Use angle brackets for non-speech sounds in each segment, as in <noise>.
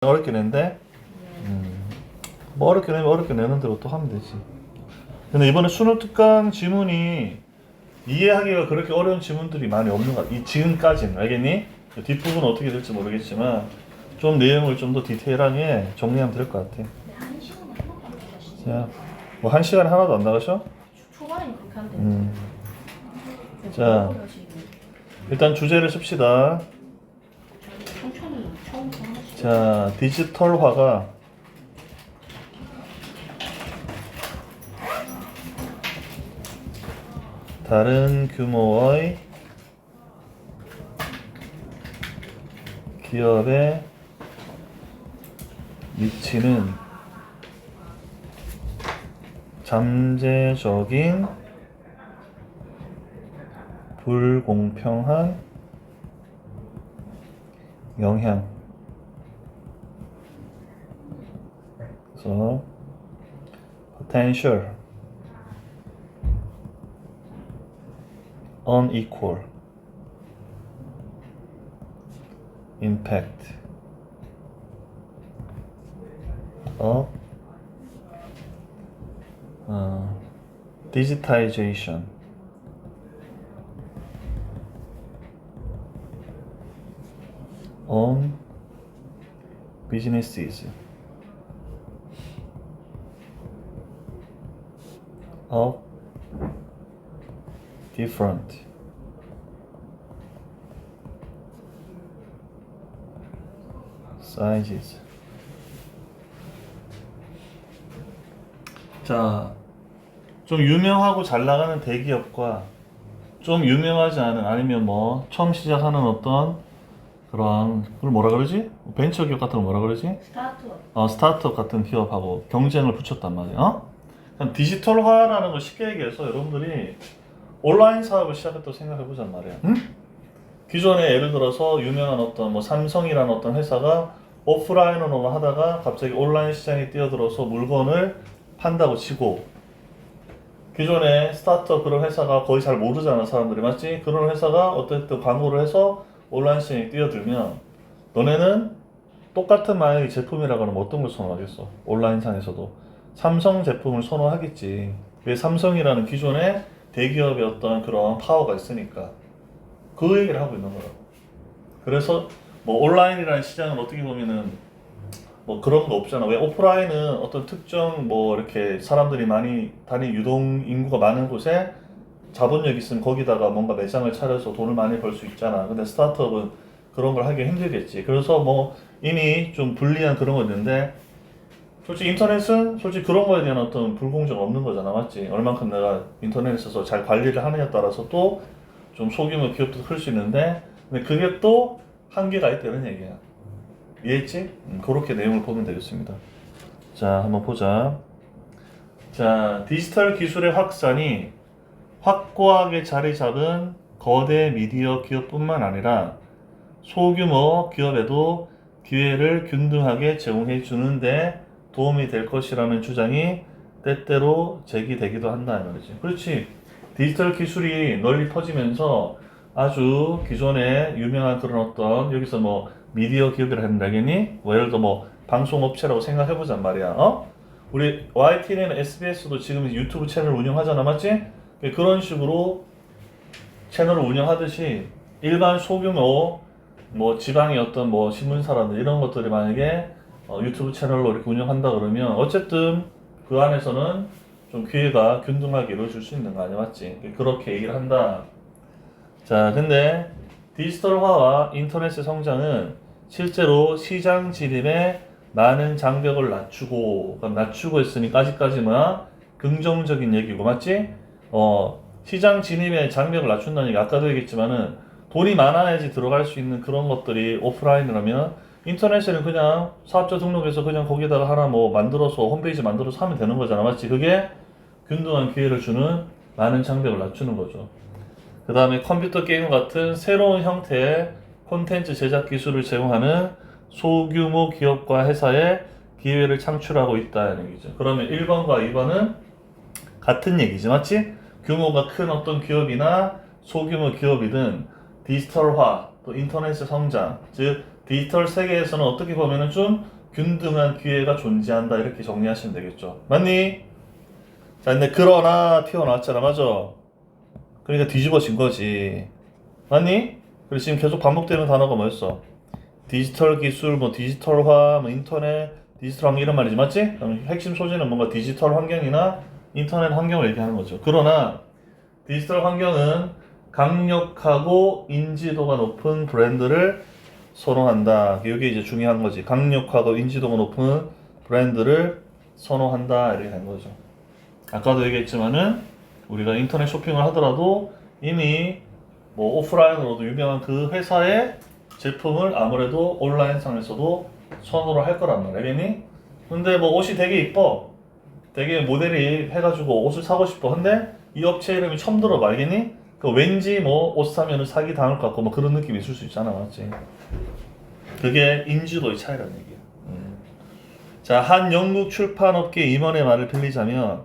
어렵게 낸데 음, 뭐 어렵게 내면 어렵게 내는 대로 또 하면 되지 근데 이번에 수능 특강 지문이 이해하기가 그렇게 어려운 지문들이 많이 없는 것 같아 이 지금까지는 알겠니? 뒷부분은 어떻게 될지 모르겠지만 좀 내용을 좀 더 디테일하게 정리하면 될 것 같아 네. 자, 뭐 한 시간에 하나도 안 나가셔? 초반에는 그렇게 되는데. 음, 네, 자. 그러시고. 일단 주제를 씁시다 천천히 처음부터 하나씩. 자, 디지털화가 다른 규모의 기업에 미치는 잠재적인 불공평한 영향 So potential unequal impact of uh, digitization. On businesses. Of different sizes. 자, 좀 유명하고 잘 나가는 대기업과 좀 유명하지 않은 아니면 뭐 처음 시작하는 어떤 그런 그걸 뭐라 그러지? 벤처 기업 같은 거 뭐라 그러지? 스타트업. 어, 스타트업 같은 기업하고 경쟁을 붙였단 말이야. 어? 디지털화라는 걸 쉽게 얘기해서 여러분들이 온라인 사업을 시작했다고 생각해 보잔 말이야. 응? 기존에 예를 들어서 유명한 어떤 뭐 삼성이라는 어떤 회사가 오프라인으로 하다가 갑자기 온라인 시장에 뛰어들어서 물건을 판다고 치고 기존에 스타트업 그런 회사가 거의 잘 모르잖아 사람들이 맞지? 그런 회사가 어쨌든 광고를 해서 온라인 시장에 뛰어들면 너네는 똑같은 만약에 제품이라고 하면 어떤 걸 선호하겠어? 온라인상에서도 삼성 제품을 선호하겠지. 왜 삼성이라는 기존의 대기업의 어떤 그런 파워가 있으니까 그 얘기를 하고 있는 거라고. 그래서 뭐 온라인이라는 시장은 어떻게 보면은 뭐 그런 거 없잖아. 왜 오프라인은 어떤 특정 뭐 이렇게 사람들이 많이 다니 유동 인구가 많은 곳에 자본력 있으면 거기다가 뭔가 매장을 차려서 돈을 많이 벌 수 있잖아. 근데 스타트업은 그런 걸 하기 힘들겠지. 그래서 뭐 이미 좀 불리한 그런 거 있는데 솔직히 인터넷은 솔직히 그런 거에 대한 어떤 불공정 없는 거잖아. 맞지? 얼만큼 내가 인터넷에서 잘 관리를 하느냐에 따라서 또좀 소규모 기업도 클 수 있는데 근데 그게 또 한계가 있다는 얘기야. 이해했지? 음, 그렇게 내용을 보면 되겠습니다. 자, 한번 보자. 자, 디지털 기술의 확산이 확고하게 자리 잡은 거대 미디어 기업뿐만 아니라 소규모 기업에도 기회를 균등하게 제공해 주는데 도움이 될 것이라는 주장이 때때로 제기되기도 한다 이 말이지. 그렇지. 디지털 기술이 널리 퍼지면서 아주 기존에 유명한 그런 어떤 여기서 뭐 미디어 기업이라 했는데 알겠니? 뭐 예를 들어 뭐 방송 업체라고 생각해 보잔 말이야. 어? 우리 YTN이나 SBS도 지금 유튜브 채널 운영하잖아, 맞지? 그런 식으로 채널을 운영하듯이 일반 소규모 뭐 지방의 어떤 뭐 신문사라든지 이런 것들이 만약에 어, 유튜브 채널로 이렇게 운영한다 그러면 어쨌든 그 안에서는 좀 기회가 균등하게 이루어질 수 있는 거 아니야 맞지? 그렇게 얘기를 한다. 자 근데 디지털화와 인터넷의 성장은 실제로 시장 진입에 많은 장벽을 낮추고 낮추고 있으니까 아직까지만 긍정적인 얘기고 맞지? 어 시장 진입에 장벽을 낮춘다는 얘기 아까도 얘기했지만은 돈이 많아야지 들어갈 수 있는 그런 것들이 오프라인이라면 인터넷에는 그냥 사업자 등록해서 그냥 거기다가 하나 뭐 만들어서 홈페이지 만들어서 하면 되는 거잖아 맞지? 그게 균등한 기회를 주는 많은 장벽을 낮추는 거죠. 그 다음에 컴퓨터 게임 같은 새로운 형태의 콘텐츠 제작 기술을 제공하는 소규모 기업과 회사에 기회를 창출하고 있다는 얘기죠. 그러면 1번과 2번은 같은 얘기지, 맞지? 규모가 큰 어떤 기업이나 소규모 기업이든 디지털화, 또 인터넷의 성장, 즉 디지털 세계에서는 어떻게 보면은 좀 균등한 기회가 존재한다 이렇게 정리하시면 되겠죠. 맞니? 자, 근데 그러나 튀어나왔잖아, 맞아? 그러니까 뒤집어진 거지. 맞니? 그리고 지금 계속 반복되는 단어가 뭐였어? 디지털 기술, 뭐 디지털화, 뭐 인터넷, 디지털 환경 이런 말이지, 맞지? 그럼 핵심 소재는 뭔가 디지털 환경이나 인터넷 환경을 얘기하는 거죠. 그러나 디지털 환경은 강력하고 인지도가 높은 브랜드를 선호한다. 이게 이제 중요한 거지. 강력하고 인지도가 높은 브랜드를 선호한다. 이렇게 된 거죠. 아까도 얘기했지만은 우리가 인터넷 쇼핑을 하더라도 이미 뭐 오프라인으로도 유명한 그 회사의 제품을 아무래도 온라인 상에서도 선호를 할 거란 말이야. 알겠니? 근데 뭐 옷이 되게 이뻐. 되게 모델이 해가지고 옷을 사고 싶어. 근데 이 업체 이름이 처음 들어 알겠니? 그 왠지 뭐 옷 사면은 사기 당할 것 같고 뭐 그런 느낌이 있을 수 있잖아, 맞지? 그게 인지도의 차이라는 얘기야. 음. 자, 한 영국 출판업계 임원의 말을 빌리자면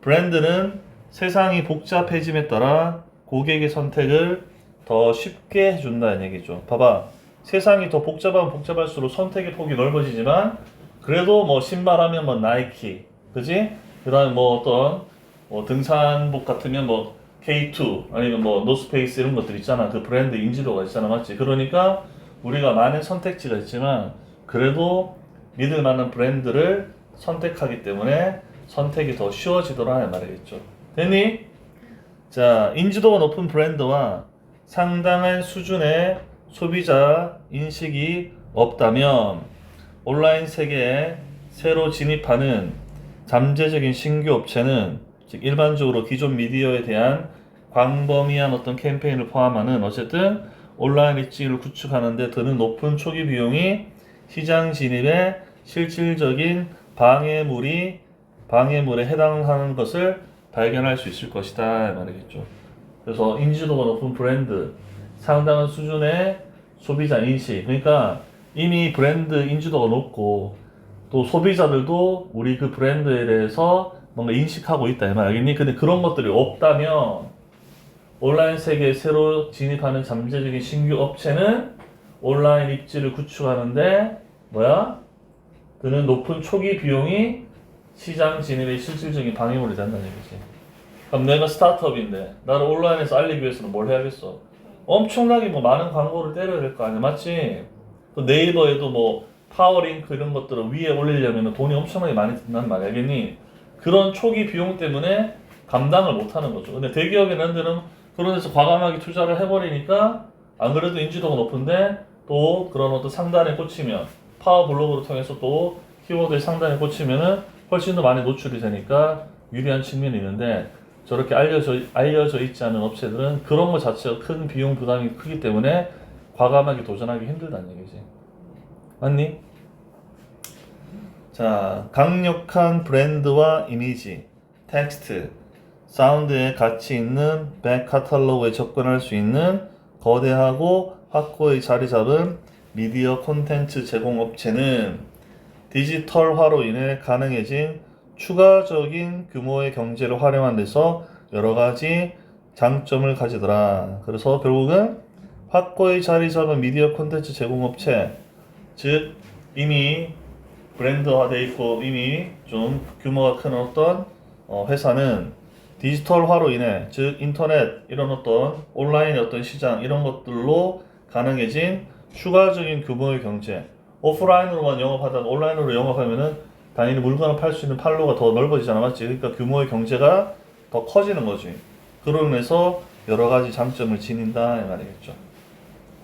브랜드는 세상이 복잡해짐에 따라 고객의 선택을 더 쉽게 해준다는 얘기죠. 봐봐. 세상이 더 복잡하면 복잡할수록 선택의 폭이 넓어지지만 그래도 뭐 신발하면 뭐 나이키, 그지? 그다음 뭐 어떤 뭐 등산복 같으면 뭐 K2 아니면 뭐 노스페이스 이런 것들 있잖아. 그 브랜드 인지도가 있잖아, 맞지? 그러니까 우리가 많은 선택지가 있지만 그래도 믿을 만한 브랜드를 선택하기 때문에 선택이 더 쉬워지더라 이 말이겠죠. 됐니? 자, 인지도가 높은 브랜드와 상당한 수준의 소비자 인식이 없다면 온라인 세계에 새로 진입하는 잠재적인 신규 업체는 즉 일반적으로 기존 미디어에 대한 광범위한 어떤 캠페인을 포함하는 어쨌든 온라인 입지를 구축하는데 드는 높은 초기 비용이 시장 진입에 실질적인 방해물이 방해물에 해당하는 것을 발견할 수 있을 것이다 이 말이겠죠. 그래서 인지도가 높은 브랜드, 상당한 수준의 소비자 인식. 그러니까 이미 브랜드 인지도가 높고 또 소비자들도 우리 그 브랜드에 대해서 뭔가 인식하고 있다 이말 알겠니? 근데 그런 것들이 없다면 온라인 세계에 새로 진입하는 잠재적인 신규 업체는 온라인 입지를 구축하는데 뭐야? 드는 높은 초기 비용이 시장 진입의 실질적인 방해물이 된다는 얘기지. 그럼 내가 스타트업인데 나를 온라인에서 알리기 위해서는 뭘 해야겠어? 엄청나게 뭐 많은 광고를 때려야 될 거 아니야, 맞지? 또 네이버에도 뭐 파워링크 이런 것들을 위에 올리려면 돈이 엄청나게 많이 든단 말이야, 알겠니? 그런 초기 비용 때문에 감당을 못 하는 거죠. 근데 대기업 이런 데는 그런 데서 과감하게 투자를 해버리니까 안 그래도 인지도가 높은데 또 그런 어떤 상단에 꽂히면 파워 블로그를 통해서 또 키워드에 상단에 꽂히면은 훨씬 더 많이 노출이 되니까 유리한 측면이 있는데 저렇게 알려져 알려져 있지 않은 업체들은 그런 것 자체가 큰 비용 부담이 크기 때문에 과감하게 도전하기 힘들다는 얘기지. 맞니? 자, 강력한 브랜드와 이미지, 텍스트, 사운드에 가치 있는 백 카탈로그에 접근할 수 있는 거대하고 확고히 자리 잡은 미디어 콘텐츠 제공 업체는 디지털화로 인해 가능해진 추가적인 규모의 경제를 활용한 데서 여러 가지 장점을 가지더라. 그래서 결국은 확고히 자리 잡은 미디어 콘텐츠 제공업체, 즉 이미 브랜드화돼 있고 이미 좀 규모가 큰 어떤 어, 회사는 디지털화로 인해 즉 인터넷 이런 어떤 온라인의 어떤 시장 이런 것들로 가능해진 추가적인 규모의 경제. 오프라인으로만 영업하다가 온라인으로 영업하면은 당연히 물건을 팔 수 있는 판로가 더 넓어지잖아 맞지? 그러니까 규모의 경제가 더 커지는 거지. 인해서 여러 가지 장점을 지닌다 이 말이겠죠.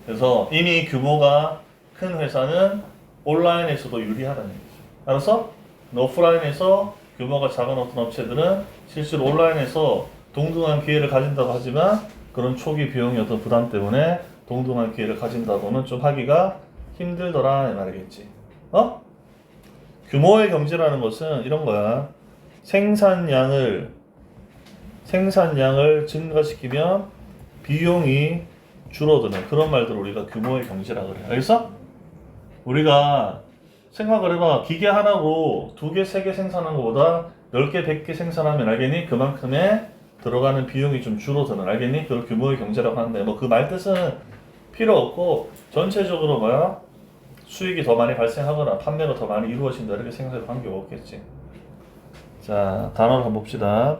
그래서 이미 규모가 큰 회사는 온라인에서도 유리하다는 얘기죠 알았어? 오프라인에서 규모가 작은 어떤 업체들은 실제로 온라인에서 동등한 기회를 가진다고 하지만 그런 초기 비용의 어떤 부담 때문에 동등한 기회를 가진다고는 좀 하기가 힘들더라 이 말이겠지. 어? 규모의 경제라는 것은 이런 거야. 생산량을 생산량을 증가시키면 비용이 줄어드는 그런 말들을 우리가 규모의 경제라 그래. 알겠어? 우리가 생각을 해봐. 기계 하나로 두 개, 세 개 생산하는 것보다 열 개, 백개 생산하면 알겠니? 그만큼의 들어가는 비용이 좀 줄어드는 알겠니? 그걸 규모의 경제라고 하는데 뭐 그 말 뜻은 필요 없고 전체적으로 뭐야? 수익이 더 많이 발생하거나 판매가 더 많이 이루어진다 이렇게 생각해도 관계가 없겠지. 자 단어를 한번 봅시다.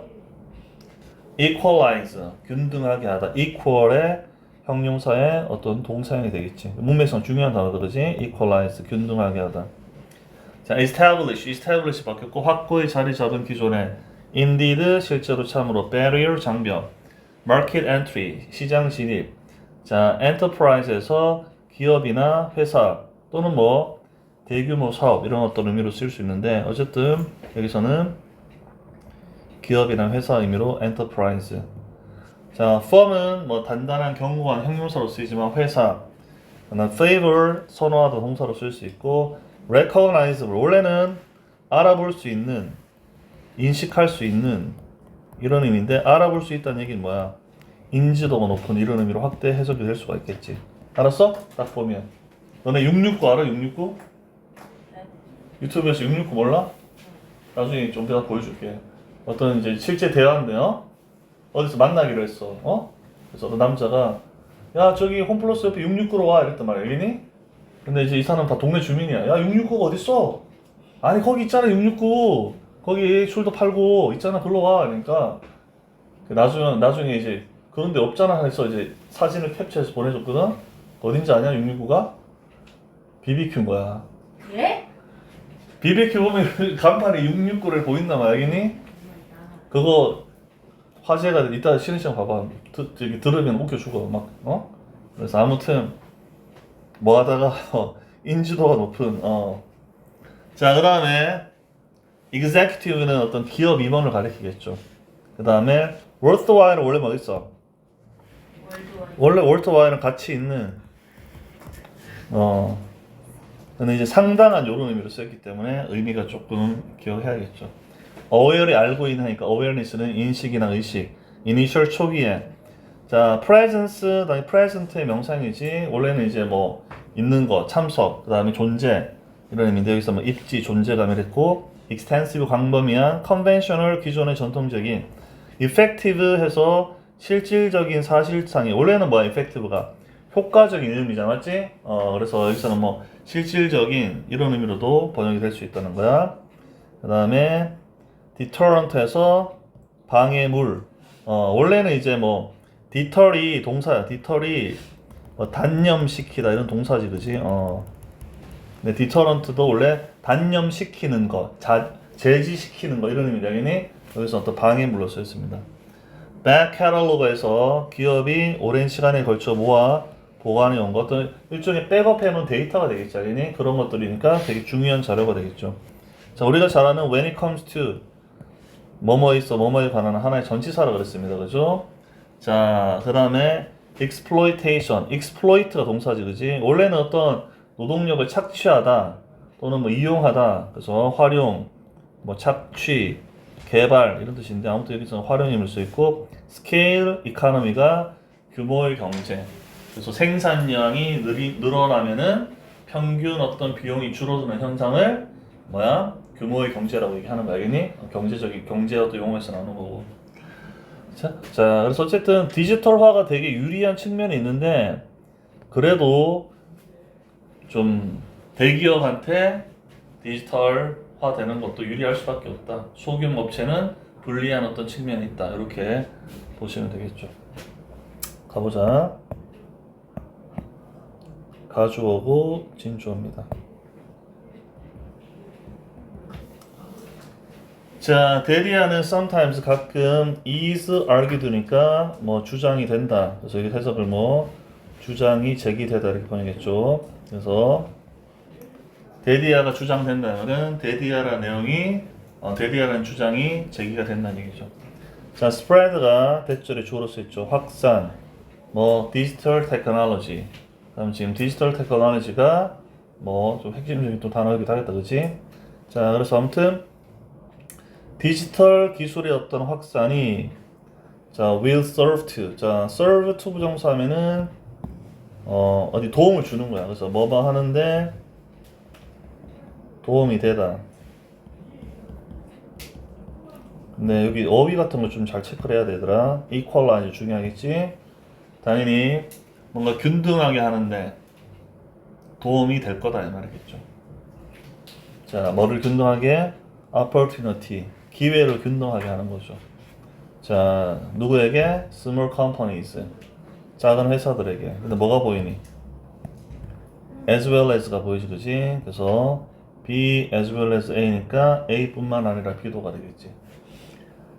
equalize 균등하게 하다. equal의 형용사의 어떤 동사형이 되겠지. 문맥상 중요한 단어들이지. equalize 균등하게 하다. 자, establish, establish 바뀌었고 확고히 자리 잡은 기존에 indeed 실제로 참으로 barrier 장벽, market entry 시장 진입. 자, enterprise에서 기업이나 회사 또는 뭐 대규모 사업 이런 어떤 의미로 쓸 수 있는데 어쨌든 여기서는 기업이나 회사 의미로 enterprise. 자, firm은 뭐 단단한 견고한 형용사로 쓰이지만 회사, 그다음 favor 선호하다 동사로 쓸 수 있고 recognizable 원래는 알아볼 수 있는 인식할 수 있는 이런 의미인데 알아볼 수 있다는 얘기는 뭐야? 인지도가 높은 이런 의미로 확대 해석이 될 수가 있겠지. 알았어? 딱 보면 너네 669 알아? 669? 네. 유튜브에서 669 몰라? 나중에 좀 내가 보여줄게. 어떤 이제 실제 대화인데요. 어디서 만나기로 했어. 어? 그래서 어떤 남자가 야 저기 홈플러스 옆에 669로 와 이랬단 말이야. 알겠니? 근데 이제 이 사람 다 동네 주민이야. 야 669가 어딨어? 아니 거기 있잖아 669. 거기 술도 팔고 있잖아 글로 와. 그러니까 그 나중에 나중에 이제 그런데 없잖아 해서 이제 사진을 캡처해서 보내줬거든. 어딘지 아냐 669가? BBQ인 거야. 예? BBQ 보면 <laughs> 간판에 669를 보인단 말이야. 알겠니? 그거 화제가 돼. 이따 쉬는 시간 봐봐. 드, 저기 들으면 웃겨 죽어. 막 어? 그래서 아무튼 뭐 하다가 어, <laughs> 인지도가 높은 어. 자 그다음에 executive는 어떤 기업 임원을 가리키겠죠. 그다음에 worthwhile은 원래 뭐 있어? 원래 worthwhile은 가치 있는 어. 근데 이제 상당한 이런 의미로 쓰였기 때문에 의미가 조금 기억해야겠죠. Aware이 알고 있는 하니까 awareness는 인식이나 의식. initial 초기에 자 presence 다음에 present의 명상이지 원래는 이제 뭐 있는 거 참석 그 다음에 존재 이런 의미인데 여기서 뭐 입지 존재감을 했고 extensive 광범위한 conventional 기존의 전통적인 effective 해서 실질적인 사실상이 원래는 뭐야 effective가 효과적인 의미잖아 맞지? 어 그래서 여기서는 뭐 실질적인 이런 의미로도 번역이 될 수 있다는 거야 그 다음에 deterrent에서 방해물. 어 원래는 이제 뭐 deter이 동사야. deter이 뭐 단념시키다 이런 동사지 그지? 어. 근데 deterrent도 원래 단념시키는 거 자, 제지시키는 거 이런 의미 당연히 여기서 어떤 방해물로 쓰였습니다. Back catalog에서 기업이 오랜 시간에 걸쳐 모아 보관해 온 것들 일종의 백업해 놓은 데이터가 되겠죠. 당연히 그런 것들이니까 되게 중요한 자료가 되겠죠. 자 우리가 잘 아는 when it comes to 뭐뭐 있어 뭐뭐에 관한 하나의 전치사라 그랬습니다. 그죠? 자 그 다음에 exploitation exploit가 동사지 그지? 원래는 어떤 노동력을 착취하다 또는 뭐 이용하다 그래서 활용 뭐 착취 개발 이런 뜻인데 아무튼 여기서는 활용임을 써 있고 scale economy가 규모의 경제. 그래서 생산량이 늘이, 늘어나면은 평균 어떤 비용이 줄어드는 현상을 뭐야 규모의 경제라고 얘기하는 거 알겠니? 어, 경제적인 경제 어떤 용어에서 나오는 거고 자, 자 그래서 어쨌든 디지털화가 되게 유리한 측면이 있는데 그래도 좀 대기업한테 디지털화 되는 것도 유리할 수밖에 없다. 소규모 업체는 불리한 어떤 측면이 있다. 이렇게 보시면 되겠죠. 가보자. 가주어고 진주어입니다. 자, 대리하는 sometimes 가끔 is argued니까 뭐 주장이 된다. 그래서 여기 해석을 뭐 주장이 제기되다 이렇게 번역했죠. 그래서 데디아가 주장된다는 데디아라는 내용이 어, 데디아라는 주장이 제기가 된다는 얘기죠. 자, spread가 대절에 주어로 쓰였죠. 확산, 뭐 디지털 테크놀로지. 그다음 지금 디지털 테크놀로지가 뭐 좀 핵심적인 또 단어이기도 하겠다, 그렇지? 자, 그래서 아무튼 디지털 기술의 어떤 확산이 자 will serve to 자 serve to 부정사하면은 어 어디 도움을 주는 거야. 그래서 뭐뭐 하는데 도움이 되다. 근데 여기 어휘 같은 거 좀 잘 체크를 해야 되더라. equalize 중요하겠지? 당연히 뭔가 균등하게 하는데 도움이 될 거다 이 말이겠죠. 자, 뭐를 균등하게? opportunity 기회를 균등하게 하는 거죠. 자, 누구에게 small companies 작은 회사들에게. 근데 뭐가 보이니? as well as가 보이지, 그지? 그래서 B as well as A니까 A뿐만 아니라 B도가 되겠지.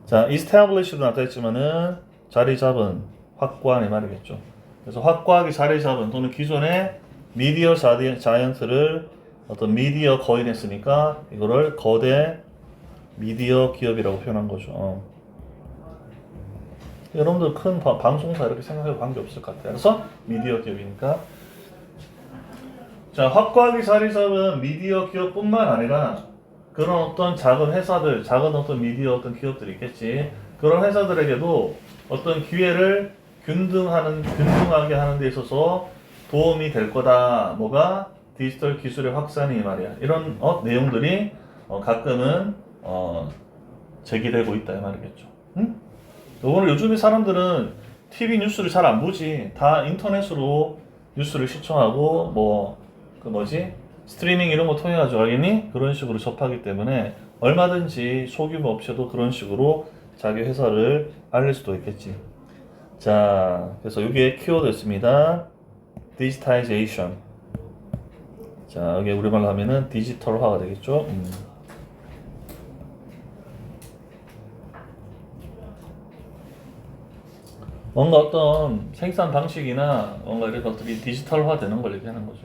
자, establish도 나타있지만은 자리 잡은, 확고한 이 말이겠죠. 그래서 확고하게 자리 잡은 또는 기존의 미디어 자이언트를 어떤 미디어 거인했으니까 이거를 거대 미디어 기업이라고 표현한 거죠. 어. 여러분들 큰 바- 방송사 이렇게 생각해도 관계 없을 것 같아요. 그래서 미디어 기업이니까. 자, 확고하게 자리 잡은 미디어 기업뿐만 아니라 그런 어떤 작은 회사들, 작은 어떤 미디어 어떤 기업들이 있겠지. 그런 회사들에게도 어떤 기회를 균등하는, 균등하게 하는 데 있어서 도움이 될 거다. 뭐가? 디지털 기술의 확산이 말이야. 이런 어, 내용들이 어, 가끔은 어, 제기되고 있다 이 말이겠죠. 응? 오늘 요즘에 사람들은 TV 뉴스를 잘 안 보지. 다 인터넷으로 뉴스를 시청하고 뭐 그 뭐지 스트리밍 이런 거 통해 가지고 알겠니? 그런 식으로 접하기 때문에 얼마든지 소규모 업체도 그런 식으로 자기 회사를 알릴 수도 있겠지. 자, 그래서 여기에 키워드였습니다. 디지타이제이션. 자, 여기 우리말로 하면은 디지털화가 되겠죠. 음. 뭔가 어떤 생산 방식이나 뭔가 이런 것들이 디지털화 되는 걸 얘기하는 거죠.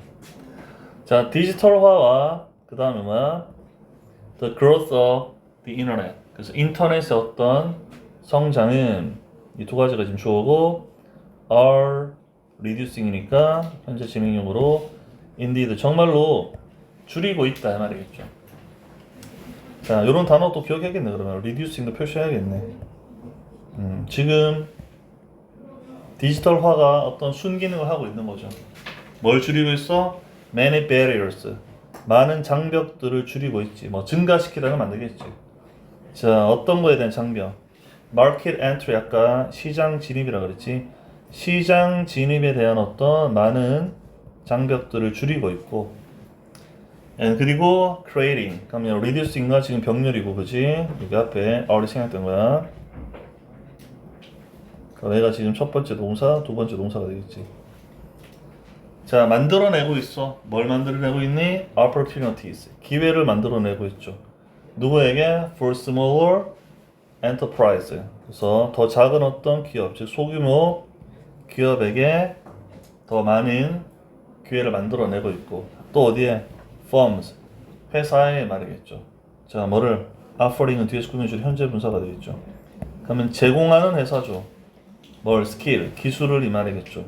자, 디지털화와 그 다음에 뭐야? The growth of the internet. 그래서 인터넷의 어떤 성장은 이 두 가지가 지금 주어고 are reducing이니까 현재 진행형으로 indeed 정말로 줄이고 있다 이 말이겠죠. 자, 이런 단어 또 기억해야겠네 그러면 reducing도 표시해야겠네. 음, 지금 디지털화가 어떤 순기능을 하고 있는 거죠. 뭘 줄이고 있어? Many barriers. 많은 장벽들을 줄이고 있지. 뭐 증가시키다가 만들겠지. 자, 어떤 거에 대한 장벽? Market entry 아까 시장 진입이라 그랬지. 시장 진입에 대한 어떤 많은 장벽들을 줄이고 있고. 예, 그리고 creating. 그러면 reducing과 지금 병렬이고, 그지? 여기 앞에 R이 생략된 거야. 그럼 얘가 지금 첫 번째 동사, 두 번째 동사가 되겠지. 자, 만들어내고 있어. 뭘 만들어내고 있니? Opportunities. 기회를 만들어내고 있죠. 누구에게? For smaller enterprise. 그래서 더 작은 어떤 기업, 즉 소규모 기업에게 더 많은 기회를 만들어내고 있고 또 어디에? Firms. 회사에 말이겠죠. 자, 뭐를? Offering은 뒤에서 꾸며줄 현재 분사가 되겠죠. 그러면 제공하는 회사죠. 뭘 스킬, 기술을 이 말이겠죠.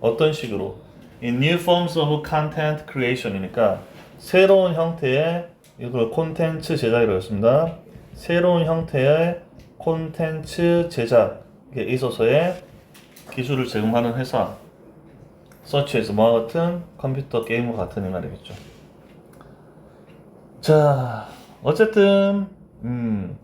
어떤 식으로? In new forms of content creation이니까 새로운 형태의 이걸 콘텐츠 제작이라고 했습니다. 새로운 형태의 콘텐츠 제작에 있어서의 기술을 제공하는 회사 서치에서 뭐와 같은 컴퓨터 게임과 같은 이 말이겠죠. 자, 어쨌든 음,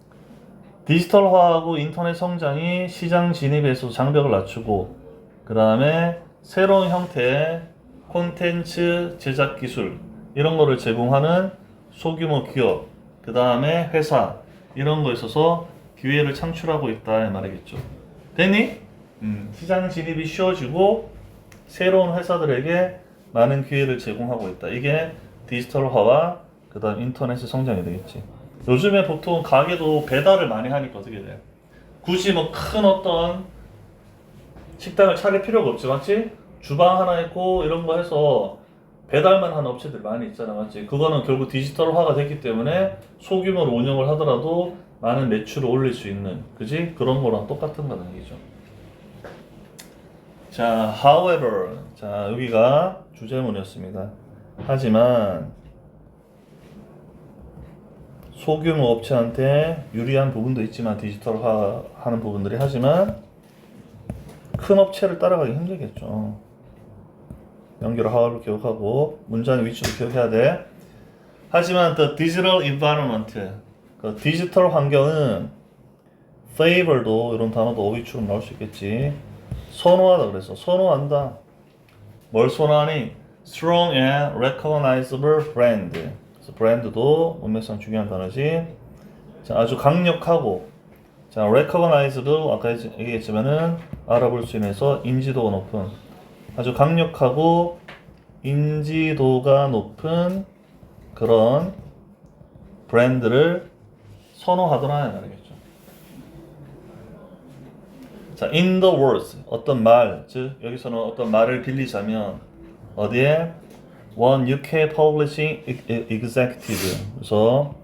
디지털화하고 인터넷 성장이 시장 진입에서 장벽을 낮추고 그 다음에 새로운 형태의 콘텐츠 제작 기술 이런 거를 제공하는 소규모 기업 그 다음에 회사 이런 거에 있어서 기회를 창출하고 있다 이 말이겠죠. 됐니? 음, 시장 진입이 쉬워지고 새로운 회사들에게 많은 기회를 제공하고 있다. 이게 디지털화와 그 다음 인터넷의 성장이 되겠지. 요즘에 보통 가게도 배달을 많이 하니까 어떻게 돼? 굳이 뭐 큰 어떤 식당을 차릴 필요가 없지, 맞지? 주방 하나 있고 이런 거 해서 배달만 하는 업체들 많이 있잖아, 맞지? 그거는 결국 디지털화가 됐기 때문에 소규모로 운영을 하더라도 많은 매출을 올릴 수 있는, 그지? 그런 거랑 똑같은 거는 얘기죠. 자, however, 자 여기가 주제문이었습니다. 하지만 소규모 업체한테 유리한 부분도 있지만 디지털화 하는 부분들이 하지만 큰 업체를 따라가기 힘들겠죠. 연결 하와를 기억하고 문장의 위치도 기억해야 돼. 하지만 the digital 그 디지털 환경은 favor도 이런 단어도 어휘처럼 나올 수 있겠지. 선호하다 그래서 선호한다. 뭘 선호하니? strong and recognizable brand. 브랜드도 문맥상 중요한 단어지. 자, 아주 강력하고 자, recognizable 아까 얘기했지만은 알아볼 수 있어서 인지도가 높은 아주 강력하고 인지도가 높은 그런 브랜드를 선호하더라 이 말이겠죠. 자, in the words 어떤 말, 즉 여기서는 어떤 말을 빌리자면 어디에 one UK publishing 그래서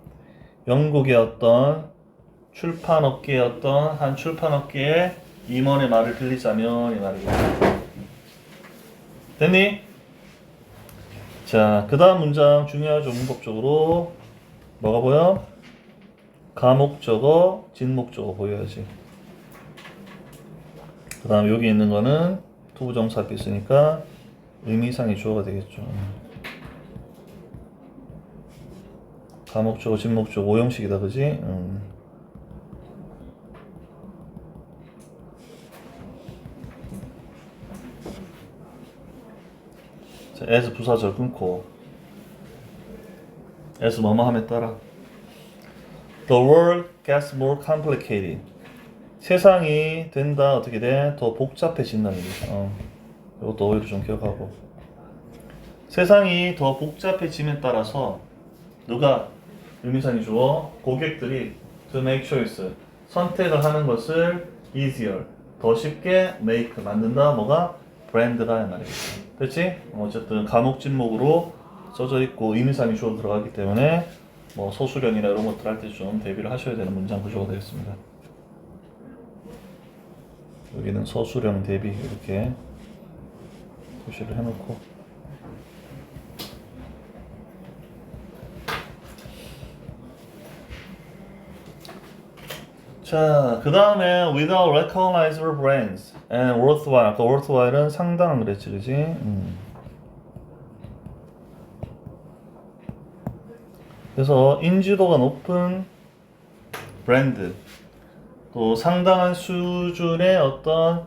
영국의 어떤 출판업계의 어떤 한 출판업계의 임원의 말을 빌리자면 이 말이겠죠. 됐니? 자, 그 다음 문장 중요하죠. 문법적으로 뭐가 보여? 가목적어, 진목적어 보여야지. 그 다음 여기 있는 거는 투부정사 있으니까 의미상의 주어가 되겠죠. 가목적어, 진목적어 오형식이다, 그지? 음. 자, as 부사절 끊고 as 뭐뭐 함에 따라 The world gets more complicated. 세상이 된다 어떻게 돼? 더 복잡해진다는 얘기죠. 어. 이것도 오히려 좀 기억하고. 세상이 더 복잡해짐에 따라서 누가 의미상이 주어 고객들이 to make choice 선택을 하는 것을 easier 더 쉽게 make 만든다 뭐가 브랜드가 이 말이겠죠. 그렇지? 어쨌든 감옥 진목으로 써져 있고 의미상이 주어 들어가기 때문에 뭐 소수령이나 이런 것들 할 때 좀 대비를 하셔야 되는 문장 구조가 되겠습니다. 여기는 서술형 대비 이렇게 표시를 해놓고 자, 그 다음에 without recognizable brands and worthwhile 아까 worthwhile은 상당한 그랬지 그지? 음. 그래서 인지도가 높은 브랜드 또 상당한 수준의 어떤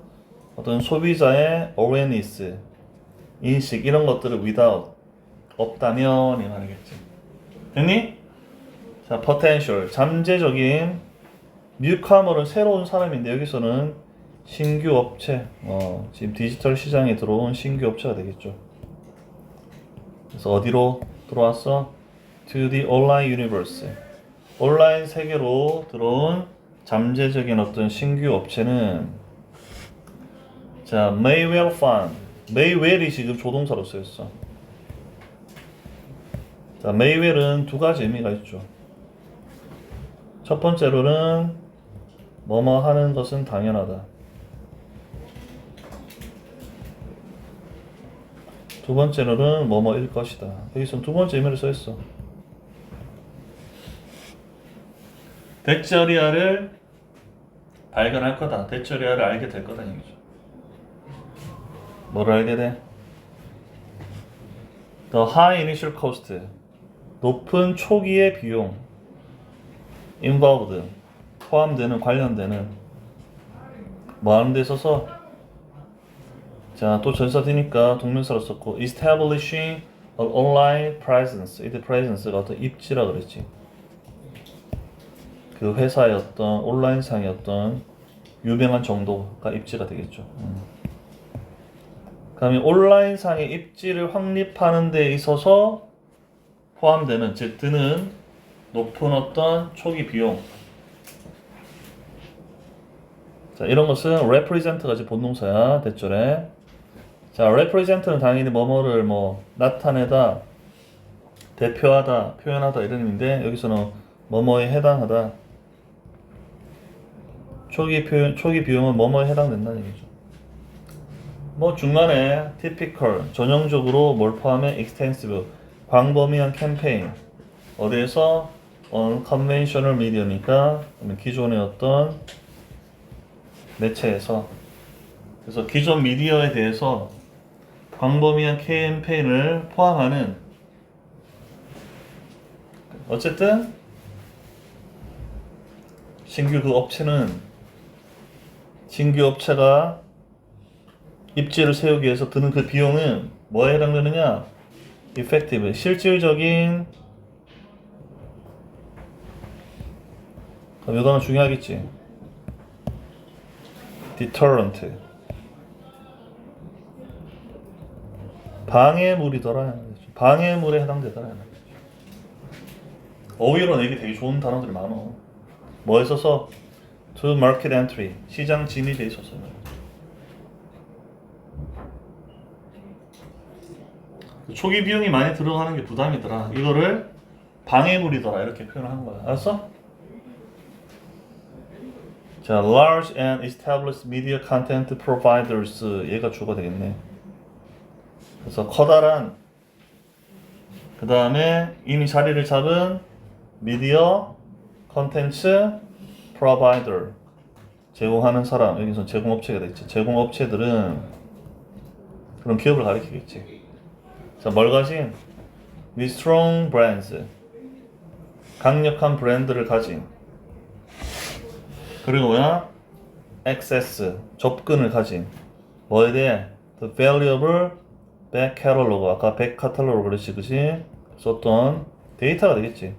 어떤 소비자의 awareness 인식 이런 것들을 without 없다면 이 말이겠지. 됐니? 자, potential 잠재적인 뉴카머는 새로운 사람인데 여기서는 신규 업체, 어, 지금 디지털 시장에 들어온 신규 업체가 되겠죠. 그래서 어디로 들어왔어? To the online universe. 온라인 세계로 들어온 잠재적인 어떤 신규 업체는 자, may well well이 지금 조동사로 쓰였어. 자, well은 두 가지 의미가 있죠. 첫 번째로는 뭐뭐 하는 것은 당연하다. 두 번째로는 뭐뭐일 것이다. 여기서는 두 번째 의미를 써 있어. 대처리아를 발견할 거다. 대처리아를 알게 될 거다. 얘기죠. 뭐를 알게 돼? The high initial cost. 높은 초기의 비용. involved. 포함되는, 관련되는. 뭐 하는 데 있어서 자, 또 전사 되니까 동명사로 썼고 establishing an online presence. 이때 presence가 어떤 입지라 그랬지. 그 회사의 어떤 온라인상의 어떤 유명한 정도가 입지가 되겠죠. 음. 그다음에 온라인상의 입지를 확립하는 데 있어서 포함되는 즉 드는 높은 어떤 초기 비용. 자 이런 것은 represent가 이제 본동사야 대절에. 자 represent는 당연히 뭐뭐를 뭐 나타내다, 대표하다, 표현하다 이런 의미인데 여기서는 뭐뭐에 해당하다. 초기 표현, 초기 비용은 뭐뭐에 해당된다는 얘기죠. 뭐 중간에 typical, 전형적으로 뭘 포함해? extensive, 광범위한 캠페인. 어디에서? unconventional media니까 기존의 어떤 매체에서. 그래서 기존 미디어에 대해서 광범위한 캠페인을 포함하는 어쨌든 신규 그 업체는 신규 업체가 입지를 세우기 위해서 드는 그 비용은 뭐에 해당되느냐? effective 실질적인 그럼 이거는 중요하겠지. deterrent 방해물이더라. 방해물에 해당되더라. 어휘로 내기 되게 좋은 단어들이 많어. 뭐에 있어서 to market entry 시장 진입에 있어서 초기 비용이 많이 들어가는 게 부담이더라. 이거를 방해물이더라 이렇게 표현하는 거야. 알았어? 자, large and established media content providers 얘가 주가 되겠네. 그래서 커다란 그 다음에 이미 자리를 잡은 미디어 컨텐츠 프로바이더 제공하는 사람 여기서 제공업체가 되겠지 제공업체들은 그런 기업을 가리키겠지 자뭘 가진 with strong brands. 강력한 브랜드를 가진. 그리고 뭐야 access 접근을 가진. 뭐에 대해? The valuable back catalog 아까 back catalog 그랬지 그치 썼던 데이터가 되겠지.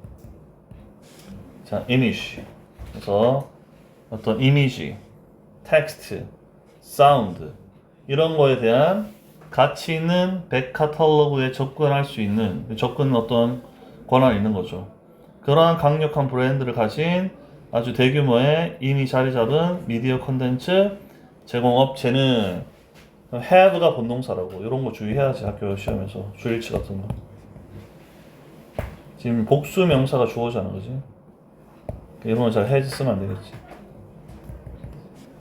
자 image. 그래서 어떤 이미지 텍스트 사운드 이런 거에 대한 가치 있는 백 카탈로그에 접근할 수 있는 접근 어떤 권한이 있는 거죠. 그러한 강력한 브랜드를 가진 아주 대규모의 이미 자리 잡은 미디어 콘텐츠 제공업체는 have가 본동사라고 이런 거 주의해야지 학교 시험에서 주일치 같은 거. 지금 복수 명사가 주어잖아 그지. 이런 거 잘 해지 쓰면 안 되겠지.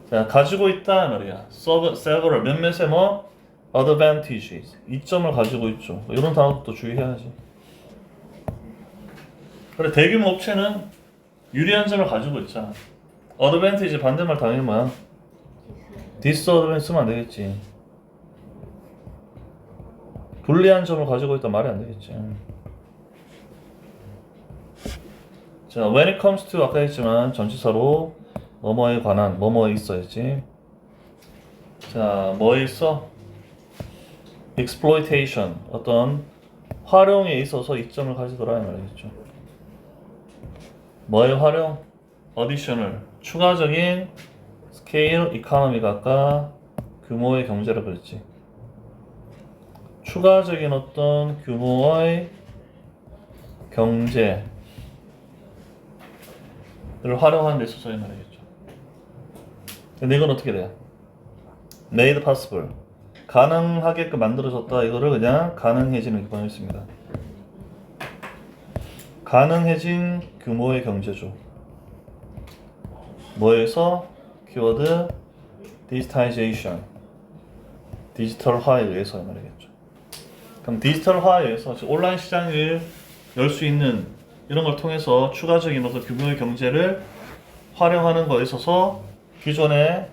자 가지고 있다 말이야. Serve- several 몇몇의 뭐 advantages. 이점을 가지고 있죠. 이런 단어도 주의해야지. 그래 대규모 업체는 유리한 점을 가지고 있잖아. Advantage 반대말 당연히 뭐야 disadvantage 쓰면 안 되겠지. 불리한 점을 가지고 있다 말이 안 되겠지. 자, when it comes to 아까 했지만 전치사로 뭐뭐에 관한 뭐뭐에 있어야지. 자, 뭐에 있어? Exploitation 어떤 활용에 있어서 이점을 가지더라 이 말이겠죠. 뭐의 활용? additional 추가적인 scale economy가 아까 규모의 경제라 그랬지. 추가적인 어떤 규모의 경제 를 활용하는 데 있어서 이 말이겠죠. 근데 이건 어떻게 돼요? made possible 가능하게끔 만들어졌다 이거를 그냥 가능해지는 이렇게 번역했습니다. 가능해진 규모의 경제죠. 뭐에서 키워드 digitization 디지털화에 의해서 이 말이겠죠. 그럼 디지털화에 의해서 즉 온라인 시장을 열 수 있는 이런 걸 통해서 추가적인 어떤 규모의 경제를 활용하는 거에 있어서 기존에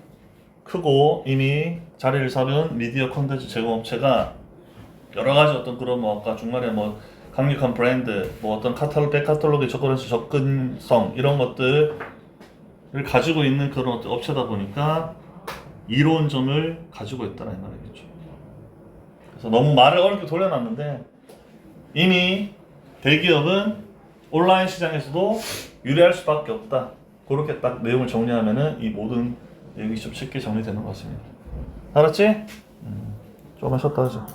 크고 이미 자리를 잡은 미디어 콘텐츠 제공업체가 여러 가지 어떤 그런 뭐 아까 중간에 뭐 강력한 브랜드, 뭐 어떤 카탈로그, 백카탈로그에 접근해서 접근성 이런 것들을 가지고 있는 그런 업체다 보니까 이로운 점을 가지고 있다는 말이겠죠. 그래서 너무 말을 어렵게 돌려놨는데 이미 대기업은 온라인 시장에서도 유리할 수밖에 없다. 그렇게 딱 내용을 정리하면은 이 모든 내용이 좀 쉽게 정리되는 것 같습니다. 알았지? 음, 조금만 쉬었다 하자.